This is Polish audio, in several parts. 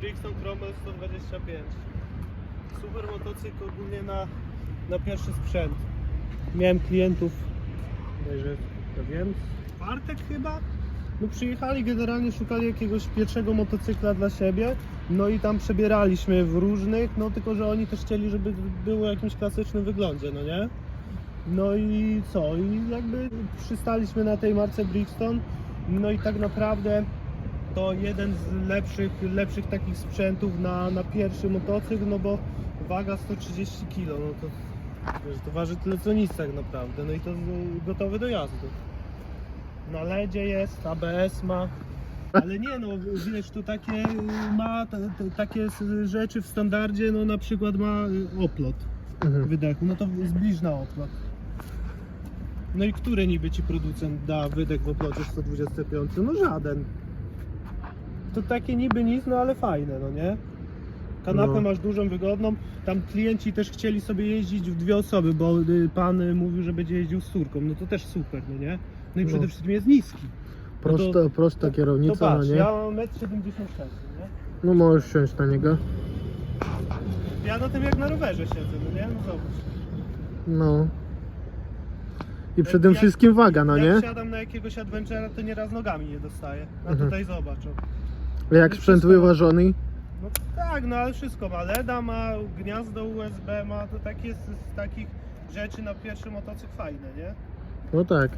Brixton Cromwell 125. Super motocykl ogólnie na, na pierwszy sprzęt. Miałem klientów, że to wiem, czwartek chyba. No przyjechali generalnie, szukali jakiegoś pierwszego motocykla dla siebie. No i tam przebieraliśmy w różnych, no tylko że oni też chcieli, żeby było w jakimś klasycznym wyglądzie, no nie? No i co? I jakby przystaliśmy na tej marce Brixton. No i tak naprawdę to jeden z lepszych, lepszych takich sprzętów na, na pierwszy motocykl, no bo waga 130 kg, no to, wiesz, to waży tyle co nic tak naprawdę, no i to gotowy do jazdy. Na LEDzie jest, ABS ma, ale nie no, wiesz, to takie y, ma takie rzeczy w standardzie, no na przykład ma y, oplot Mhm. wydechu, no to zbliż na oplot. No i który niby ci producent da wydech w oplocie 125? No żaden. To takie niby nic, no ale fajne, no nie? Kanapę No. masz dużą, wygodną. Tam klienci też chcieli sobie jeździć w dwie osoby, bo y, pan y, mówił, że będzie jeździł z córką. No to też super, no nie? No i No. przede wszystkim jest niski. Prosta, prosta To kierownica, no patrz, nie? ja mam 1,76 m, nie? No możesz wsiąść na niego. Ja na tym jak na rowerze siedzę, no nie? No zobacz. No. I przede Jak- wszystkim waga, no nie? Jak siadam na jakiegoś adventura, to nieraz nogami nie dostaję. A Mhm. tutaj zobacz. o. A jak sprzęt wyważony? No tak, no ale wszystko ma. LEDa ma, gniazdo USB ma, to takie z, z takich rzeczy na pierwszy motocykl fajne, nie? No tak.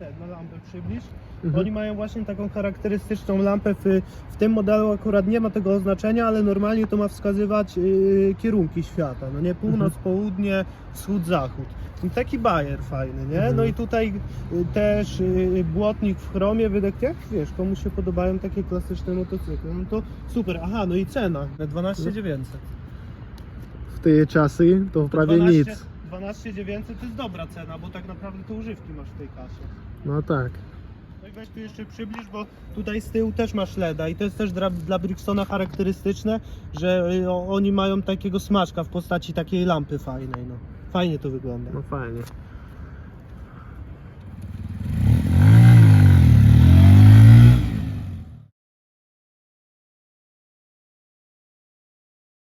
Na lampę przybliż. Mhm. Oni mają właśnie taką charakterystyczną lampę. W, w tym modelu akurat nie ma tego oznaczenia, ale normalnie to ma wskazywać yy, kierunki świata. No nie północ, Mhm. południe, wschód, zachód. I taki bajer fajny, nie? Mhm. No i tutaj y, też y, błotnik w chromie, wydech, jak wiesz, komu się podobają takie klasyczne motocykle, no to super. Aha, no i cena, 12 900. W te czasy to prawie 12 nic. 12 900 to jest dobra cena, bo tak naprawdę to używki masz w tej kasie. No tak. No i weź tu jeszcze przybliż, bo tutaj z tyłu też masz LEDa i to jest też dla, dla Brixtona charakterystyczne, że y, oni mają takiego smaczka w postaci takiej lampy fajnej, no. Fajnie to wygląda. No fajnie.